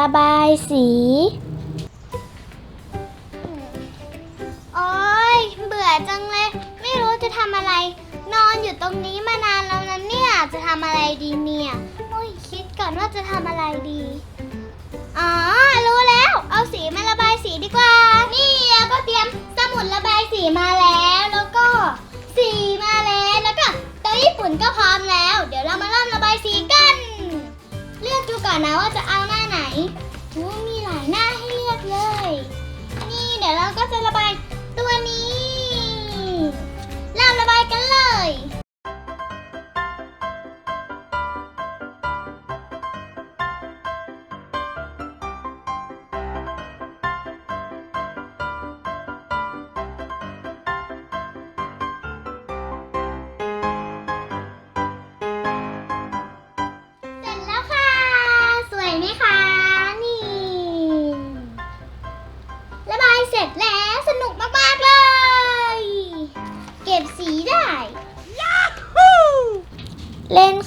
ระบายสี โอ๊ย เบื่อจังเลย ไม่รู้จะทำอะไร นอนอยู่ตรงนี้มานานแล้วนะเนี่ย จะทำอะไรดีเนี่ย โอ้ย คิดก่อนว่าจะทำอะไรดี อ๋อ รู้แล้ว เอาสีมาระบายสีดีกว่า นี่แล้วก็เตรียมสมุดระบายสีมาแล้ว แล้วก็สีมาแล้ว แล้วก็โตัวญี่ปุ่นก็พร้อมแล้ว เดี๋ยวเรามาเริ่มระบายสีกัน เลือกดูก่อนนะว่าจะเอา ไหน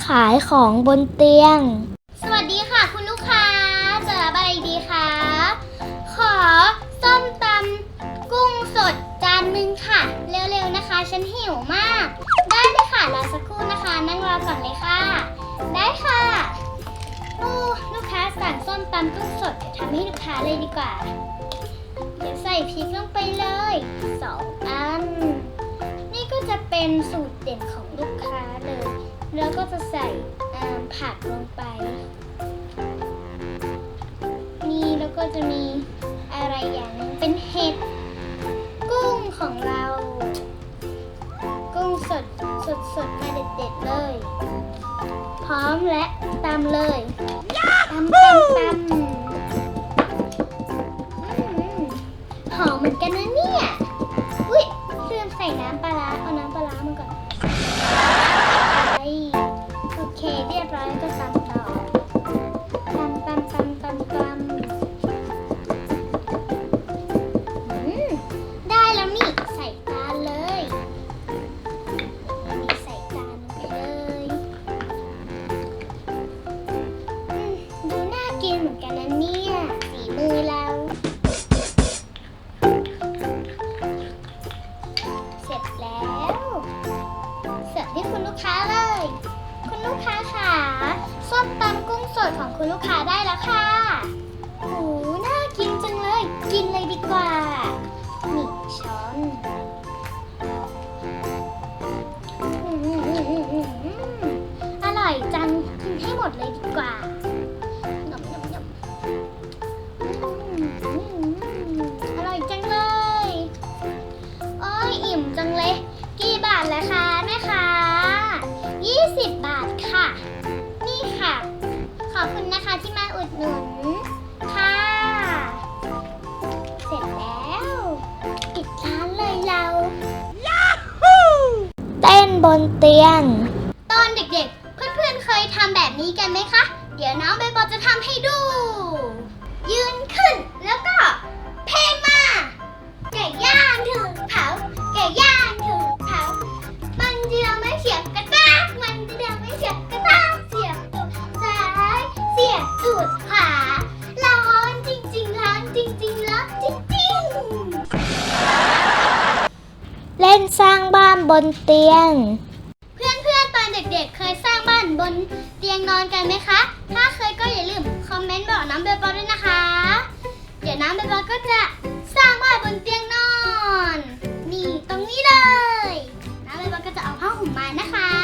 ขายของบนเตียง สวัสดีค่ะคุณลูกค้าจะรับอะไรดีคะ ขอส้มตำกุ้งสดจานหนึ่งค่ะ เร็วๆนะคะ ฉันหิวมาก ได้เลยค่ะรอสักครู่นะคะ นั่งรอก่อนเลยค่ะ ได้ค่ะโอ้ลูกค้าสั่งส้มตำกุ้งสดทำให้ลูกค้าเลยดีกว่า เดี๋ยวใส่พริกลงไปเลยสองอัน นี่ก็จะเป็นสูตรเด่นของลูกค้า แล้วก็จะใส่ผักลงไป นี่แล้วก็จะมีอะไรอย่างนึงเป็นเห็ด กุ้งของเรา กุ้งสดสดสดมาเด็ดๆเลย พร้อมและตามเลย เหมือนกันนะเนี่ย สีมือเรา เสร็จแล้ว เสิร์ฟให้คุณลูกค้าเลย คุณลูกค้าค่ะส้มตำกุ้งสดของคุณลูกค้าได้แล้วค่ะโอ้น่ากินจังเลย กินเลยดีกว่า นี่ช้อนอืมอร่อยจังกินให้หมดเลยดี บนเตียง ตอนเด็กๆ เพื่อนๆ เคยทำแบบนี้กันไหมคะ เดี๋ยวน้องใบปอจะทำให้ดู ยืนขึ้น บนเตียงเพื่อนๆตอนเด็กๆ เคยสร้างบ้านบนเตียงนอนกันไหมคะ ถ้าเคยก็อย่าลืมคอมเมนต์บอกน้ำเบลบอลด้วยนะคะ เดี๋ยวน้ำเบลบอลก็จะสร้างบ้านบนเตียงนอน นี่ตรงนี้เลย น้ำเบลบอลก็จะเอาผ้าห่มมานะคะ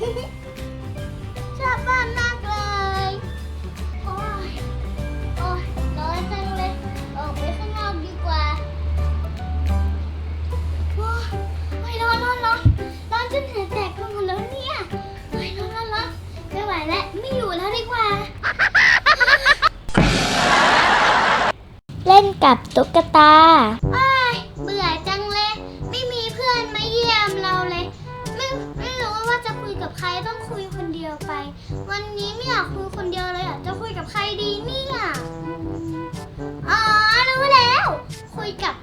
ชอบบ้านมากเลย โอ้ย โอ้ยร้อนจังเลย ออกไปข้างนอกดีกว่า โอ้ยโอ้ยร้อนร้อนร้อนร้อนจนเหงื่อแตกไปหมดแล้วเนี่ย โอ้ยร้อนร้อนร้อนไม่ไหวแล้ว ไม่อยู่แล้วดีกว่า เล่นกับตุ๊กตา นี้ไม่อยากคุยคนเดียวเลยอะ จะคุยกับใครดีเนี่ยอ๋อรู้แล้ว คุยกับ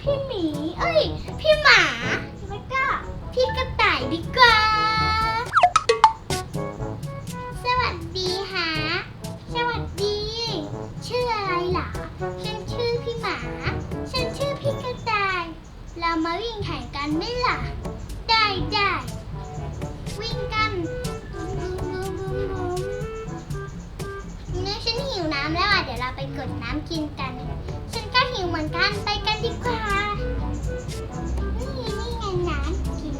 พี่หมี เอ้ย พี่หมาแล้วก็พี่กระต่ายดีกว่า ยวเราไปกดน้ำกินกัน ฉันก็หิวเหมือนกันไปกันดีกว่า นี่นี่ไงน้ำกิน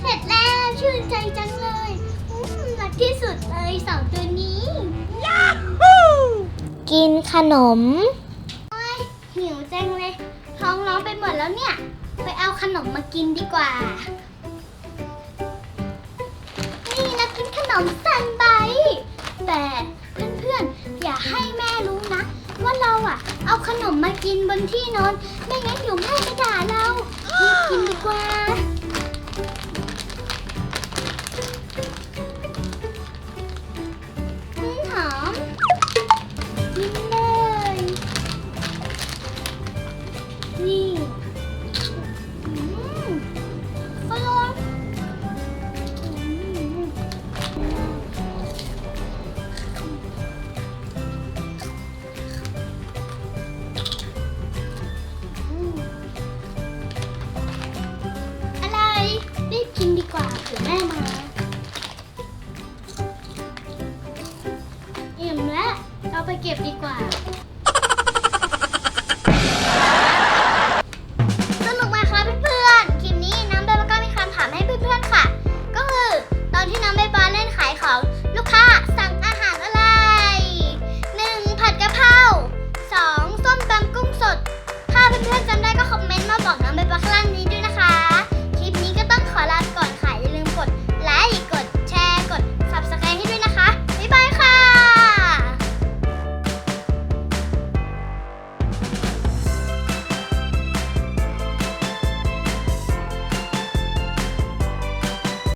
เสร็จแล้วชื่นใจจังเลยรักที่สุดเลยสองตัวนี้กินขนมโอ้ยหิวจังเลย ท้องร้องไปหมดแล้วเนี่ย ไปเอาขนมมากินดีกว่า ขนมสันใบแต่เพื่อนๆ อย่าให้แม่รู้นะ ว่าเราอะเอาขนมมากินบนที่นอน ไม่งั้นเดี๋ยวแม่จะด่าเรารีบกินดีกว่า นดีกว่าเผื่อแม่มาอิ่มแล้ว เราไปเก็บดีกว่า